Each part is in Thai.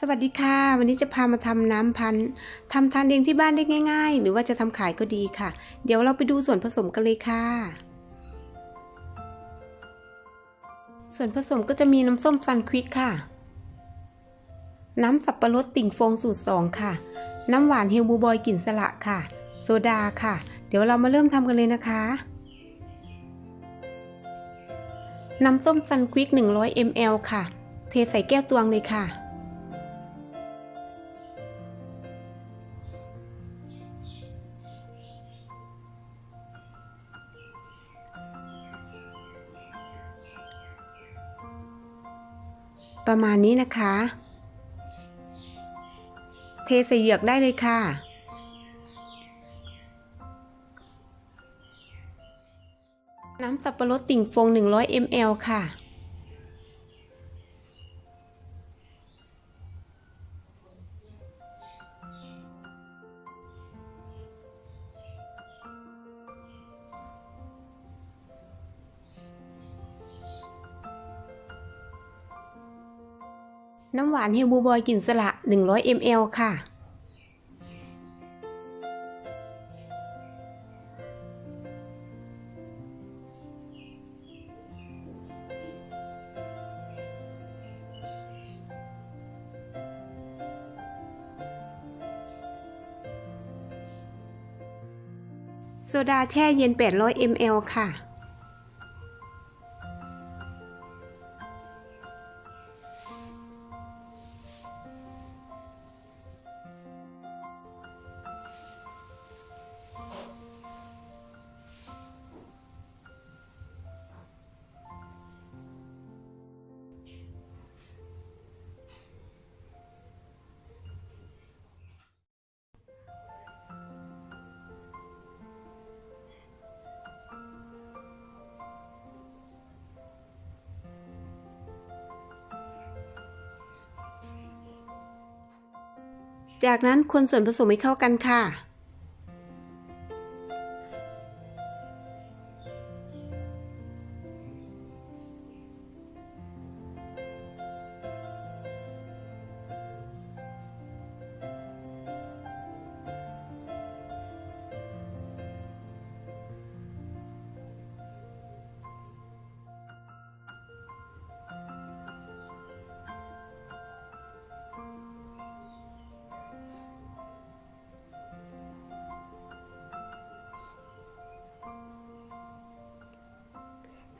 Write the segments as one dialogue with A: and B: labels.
A: สวัสดีค่ะ วันนี้จะพามาทำน้ำพันธุ์ทำทานเองที่บ้านได้ง่าย ๆ หรือว่าจะทำขายก็ดีค่ะ เดี๋ยวเราไปดูส่วนผสมกันเลยค่ะ ส่วนผสมก็จะมีน้ำส้มซันควิกค่ะ น้ำสับปะรดติ่งฟงสูตร2ค่ะ น้ำหวานเฮลบูบอยกลิ่นสละค่ะ โซดาค่ะ เดี๋ยวเรามาเริ่มทำกันเลยนะคะ น้ำส้มซันควิก 100 ml ค่ะ เทใส่แก้วตวงเลยค่ะ ประมาณนี้นะคะ เทใส่เหยือกได้เลยค่ะ น้ำสับปะรดติ่งฟง 100 ml ค่ะ น้ำหวานเฮลบูบอยกลิ่นสละ 100 ml ค่ะ โซดาแช่เย็น 800 ml ค่ะ จากนั้นคนส่วนผสมให้เข้ากันค่ะ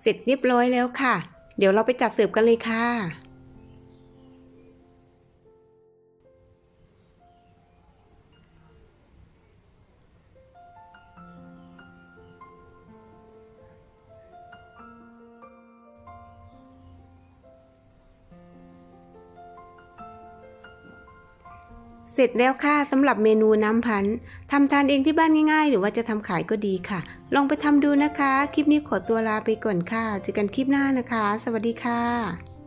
A: ร็จเรียบร้อยแล้วค่ะ เดี๋ยวเราไปจัดเสิร์ฟกันเลยค่ะ เสร็จแล้วค่ะสำหรับเมนูน้ำพันธ์ทำทานเองที่บ้านง่ายๆ หรือว่าจะทำขายก็ดีค่ะ ลองไปทำดูนะคะ คลิปนี้ขอตัวลาไปก่อนค่ะ เจอกันคลิปหน้านะคะ สวัสดีค่ะ